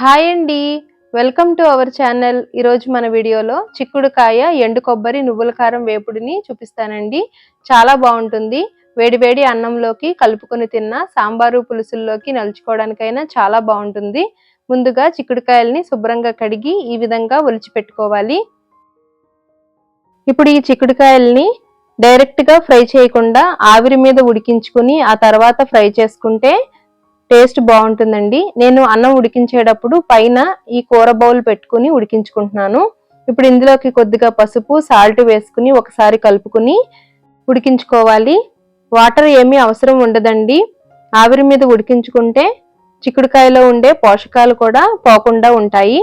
Hi అండి. Welcome to our channel. ఈరోజు మన వీడియోలో చిక్కుడుకాయ ఎండు కొబ్బరి నువ్వుల కారం వేపుడిని చూపిస్తానండి. చాలా బాగుంటుంది. వేడివేడి అన్నంలోకి కలుపుకొని తిన్న సాంబారు పులుసుల్లోకి నలుచుకోవడానికైనా చాలా బాగుంటుంది. ముందుగా చిక్కుడుకాయల్ని శుభ్రంగా కడిగి ఈ విధంగా ఒలిచిపెట్టుకోవాలి ఇప్పుడు ఈ చిక్కుడుకాయల్ని డైరెక్ట్గా ఫ్రై చేయకుండా ఆవిరి మీద ఉడికించుకుని ఆ తర్వాత ఫ్రై చేసుకుంటే టేస్ట్ బాగుంటుందండి. నేను అన్నం ఉడికించేటప్పుడు పైన ఈ కూర బౌల్ పెట్టుకుని ఉడికించుకుంటున్నాను. ఇప్పుడు ఇందులోకి కొద్దిగా పసుపు సాల్ట్ వేసుకుని ఒకసారి కలుపుకుని ఉడికించుకోవాలి. వాటర్ ఏమీ అవసరం ఉండదండి. ఆవిరి మీద ఉడికించుకుంటే చిక్కుడుకాయలో ఉండే పోషకాలు కూడా పోకుండా ఉంటాయి.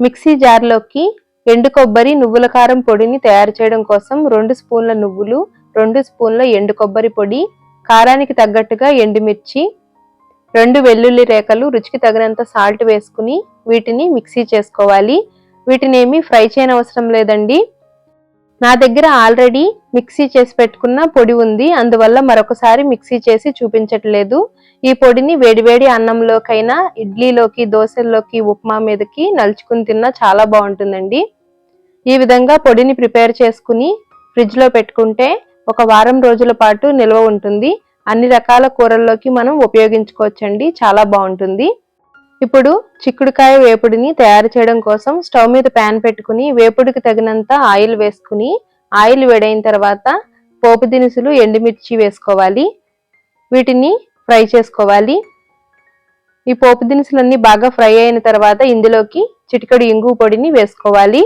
మిక్సీ జార్లోకి ఎండు కొబ్బరి నువ్వుల కారం పొడిని తయారు చేయడం కోసం రెండు స్పూన్ల నువ్వులు రెండు స్పూన్ల ఎండు కొబ్బరి పొడి కారానికి తగ్గట్టుగా ఎండుమిర్చి రెండు వెల్లుల్లి రేఖలు రుచికి తగినంత సాల్ట్ వేసుకుని వీటిని మిక్సీ చేసుకోవాలి. వీటిని ఏమీ ఫ్రై చేయనవసరం లేదండి. నా దగ్గర ఆల్రెడీ మిక్సీ చేసి పెట్టుకున్న పొడి ఉంది. అందువల్ల మరొకసారి మిక్సీ చేసి చూపించట్లేదు. ఈ పొడిని వేడివేడి అన్నంలోకైనా ఇడ్లీలోకి దోశల్లోకి ఉప్మా మీదకి నలుచుకుని తిన్నా చాలా బాగుంటుందండి. ఈ విధంగా పొడిని ప్రిపేర్ చేసుకుని ఫ్రిడ్జ్లో పెట్టుకుంటే ఒక వారం రోజుల పాటు నిల్వ ఉంటుంది. అన్ని రకాల కూరల్లోకి మనం ఉపయోగించుకోవచ్చండి. చాలా బాగుంటుంది. ఇప్పుడు చిక్కుడుకాయ వేపుడిని తయారు చేయడం కోసం స్టవ్ మీద ప్యాన్ పెట్టుకుని వేపుడికి తగినంత ఆయిల్ వేసుకుని ఆయిల్ వేడైన తర్వాత పోపు దినుసులు ఎండుమిర్చి వేసుకోవాలి. వీటిని ఫ్రై చేసుకోవాలి. ఈ పోపు దినుసులన్నీ బాగా ఫ్రై అయిన తర్వాత ఇందులోకి చిటికడు ఇంగు పొడిని వేసుకోవాలి.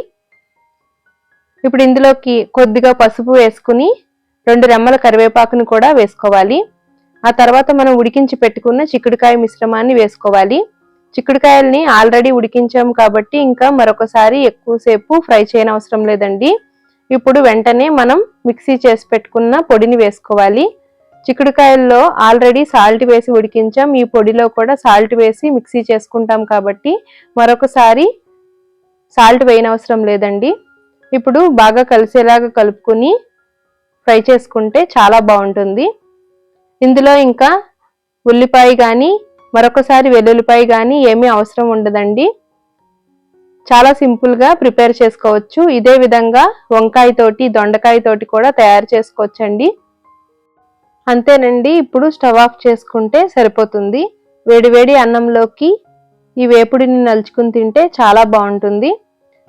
ఇప్పుడు ఇందులోకి కొద్దిగా పసుపు వేసుకుని రెండు రెమ్మల కరివేపాకును కూడా వేసుకోవాలి. ఆ తర్వాత మనం ఉడికించి పెట్టుకున్న చిక్కుడుకాయ మిశ్రమాన్ని వేసుకోవాలి. చిక్కుడుకాయల్ని ఆల్రెడీ ఉడికించాం కాబట్టి ఇంకా మరొకసారి ఎక్కువసేపు ఫ్రై చేయనవసరం లేదండి. ఇప్పుడు వెంటనే మనం మిక్సీ చేసి పెట్టుకున్న పొడిని వేసుకోవాలి. చిక్కుడుకాయల్లో ఆల్రెడీ సాల్ట్ వేసి ఉడికించాం. ఈ పొడిలో కూడా సాల్ట్ వేసి మిక్సీ చేసుకుంటాం కాబట్టి మరొకసారి సాల్ట్ వేయనవసరం లేదండి. ఇప్పుడు బాగా కలిసేలాగా కలుపుకొని ఫ్రై చేసుకుంటే చాలా బాగుంటుంది. ఇందులో ఇంకా ఉల్లిపాయ కానీ మరొకసారి వెల్లుల్లిపాయ కానీ ఏమీ అవసరం ఉండదండి. చాలా సింపుల్గా ప్రిపేర్ చేసుకోవచ్చు. ఇదే విధంగా వంకాయతోటి దొండకాయతోటి కూడా తయారు చేసుకోవచ్చండి. అంతేనండి ఇప్పుడు స్టవ్ ఆఫ్ చేసుకుంటే సరిపోతుంది. వేడివేడి అన్నంలోకి ఈ వేపుడిని నలుచుకుని తింటే చాలా బాగుంటుంది.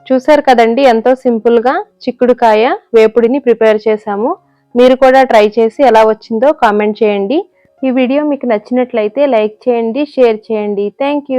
చూసారు కదండి ఎంతో సింపుల్గా చిక్కుడుకాయ వేపుడిని ప్రిపేర్ చేశాము. మీరు కూడా ట్రై చేసి ఎలా వచ్చిందో కామెంట్ చేయండి. ఈ వీడియో మీకు నచ్చినట్లయితే లైక్ చేయండి షేర్ చేయండి. థ్యాంక్